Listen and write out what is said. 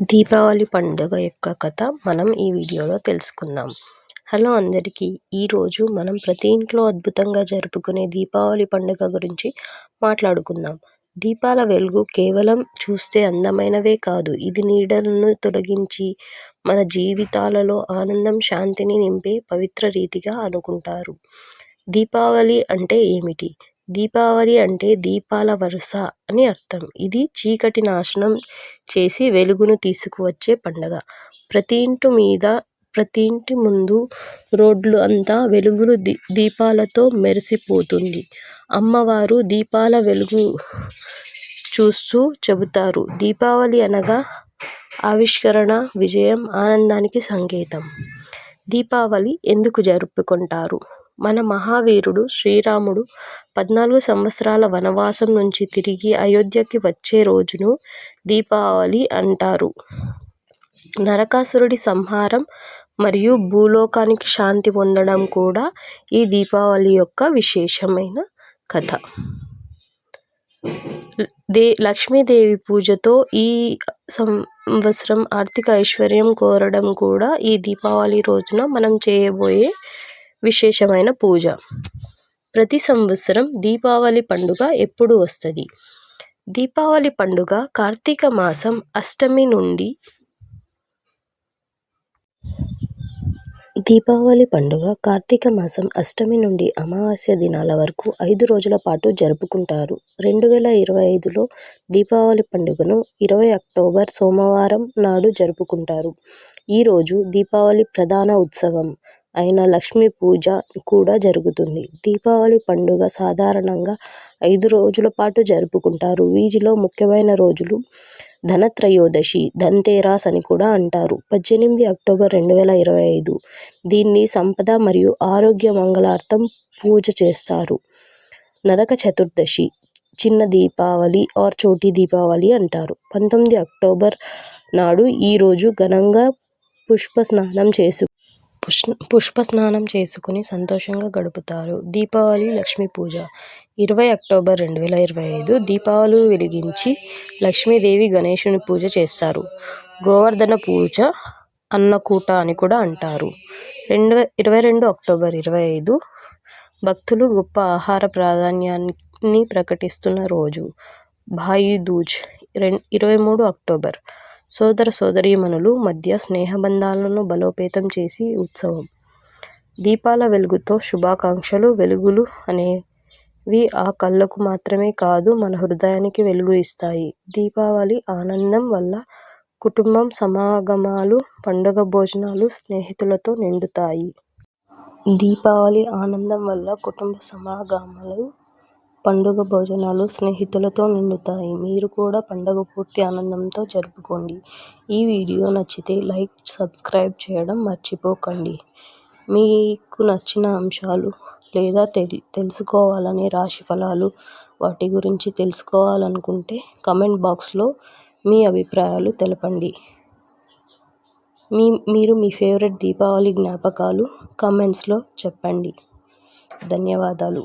దీపావళి పండుగ యొక్క కథ మనం ఈ వీడియోలో తెలుసుకుందాం. హలో అందరికీ ఈరోజు మనం ప్రతి ఇంట్లో అద్భుతంగా జరుపుకునే దీపావళి పండుగ గురించి మాట్లాడుకుందాం. దీపాల వెలుగు కేవలం చూస్తే అందమైనవే కాదు ఇది నీడలను తొలగించి మన జీవితాలలో ఆనందం శాంతిని నింపే పవిత్ర రీతిగా అనుకుంటారు. దీపావళి అంటే ఏమిటి? దీపావళి అంటే దీపాల వరుస అని అర్థం. ఇది చీకటి నాశనం చేసి వెలుగును తీసుకువచ్చే పండగ. ప్రతి ఇంటి మీద ప్రతి ఇంటి ముందు రోడ్లు అంతా వెలుగులు దీ దీపాలతో మెరిసిపోతుంది. అమ్మవారు దీపాల వెలుగు చూస్తూ చెబుతారు. దీపావళి అనగా ఆవిష్కరణ విజయం ఆనందానికి సంకేతం. దీపావళి ఎందుకు జరుపుకుంటారు? మన మహావీరుడు శ్రీరాముడు పద్నాలుగు సంవత్సరాల వనవాసం నుంచి తిరిగి అయోధ్యకి వచ్చే రోజును దీపావళి అంటారు. నరకాసురుడి సంహారం మరియు భూలోకానికి శాంతి పొందడం కూడా ఈ దీపావళి యొక్క విశేషమైన కథ. దే లక్ష్మీదేవి పూజతో ఈ సంవత్సరం ఆర్థిక ఐశ్వర్యం కోరడం కూడా ఈ దీపావళి రోజున మనం చేయబోయే విశేషమైన పూజ. ప్రతి సంవత్సరం దీపావళి పండుగ ఎప్పుడు వస్తుంది? దీపావళి పండుగ కార్తీక మాసం అష్టమి నుండి దీపావళి పండుగ కార్తీక మాసం అష్టమి నుండి అమావాస్య దినాల వరకు ఐదు రోజుల పాటు జరుపుకుంటారు. రెండు వేల ఇరవై ఐదులో దీపావళి పండుగను ఇరవై అక్టోబర్ సోమవారం నాడు జరుపుకుంటారు. ఈరోజు దీపావళి ప్రధాన ఉత్సవం. అయిన లక్ష్మీ పూజ కూడా జరుగుతుంది. దీపావళి పండుగ సాధారణంగా ఐదు రోజుల పాటు జరుపుకుంటారు. వీటిలో ముఖ్యమైన రోజులు ధనత్రయోదశి ధన్తేరాస్ అని కూడా అంటారు. పద్దెనిమిది అక్టోబర్ రెండు వేల ఇరవై ఐదు దీన్ని సంపద మరియు ఆరోగ్య మంగళార్థం పూజ చేస్తారు. నరక చతుర్దశి చిన్న దీపావళి ఆర్ చోటి దీపావళి అంటారు. పంతొమ్మిది అక్టోబర్ నాడు ఈరోజు ఘనంగా పుష్ప స్నానం చేసు పుష్ పుష్ప స్నానం చేసుకుని సంతోషంగా గడుపుతారు. దీపావళి లక్ష్మీ పూజ. ఇరవై అక్టోబర్ రెండు వేల ఇరవై ఐదు దీపావళి వెలిగించి లక్ష్మీదేవి గణేషుని పూజ చేస్తారు. గోవర్ధన పూజ అన్నకూట అని కూడా అంటారు. రెండు ఇరవై రెండు అక్టోబర్ ఇరవై ఐదు భక్తులు గొప్ప ఆహార ప్రాధాన్యాన్ని ప్రకటిస్తున్న రోజు. భాయి దూజ్ రెం ఇరవై మూడు అక్టోబర్ సోదర సోదరీమణులు మధ్య స్నేహబంధాలను బలోపేతం చేసి ఉత్సవం. దీపాల వెలుగుతో శుభాకాంక్షలు వెలుగులు అనేవి ఆ కళ్ళకు మాత్రమే కాదు మన హృదయానికి వెలుగు ఇస్తాయి. దీపావళి ఆనందం వల్ల కుటుంబం సమాగమాలు పండుగ భోజనాలు స్నేహితులతో నిండుతాయి. దీపావళి ఆనందం వల్ల కుటుంబ సమాగమాలు పండుగ భోజనాలు స్నేహితులతో నిండుతాయి. మీరు కూడా పండుగ పూర్తి ఆనందంతో జరుపుకోండి. ఈ వీడియో నచ్చితే లైక్ సబ్స్క్రైబ్ చేయడం మర్చిపోకండి. మీకు నచ్చిన అంశాలు లేదా తెలి తెలుసుకోవాలనే రాశి ఫలాలు వాటి గురించి తెలుసుకోవాలనుకుంటే కమెంట్ బాక్స్లో మీ అభిప్రాయాలు తెలపండి. మీ మీరు మీ ఫేవరెట్ దీపావళి జ్ఞాపకాలు కమెంట్స్లో చెప్పండి. ధన్యవాదాలు.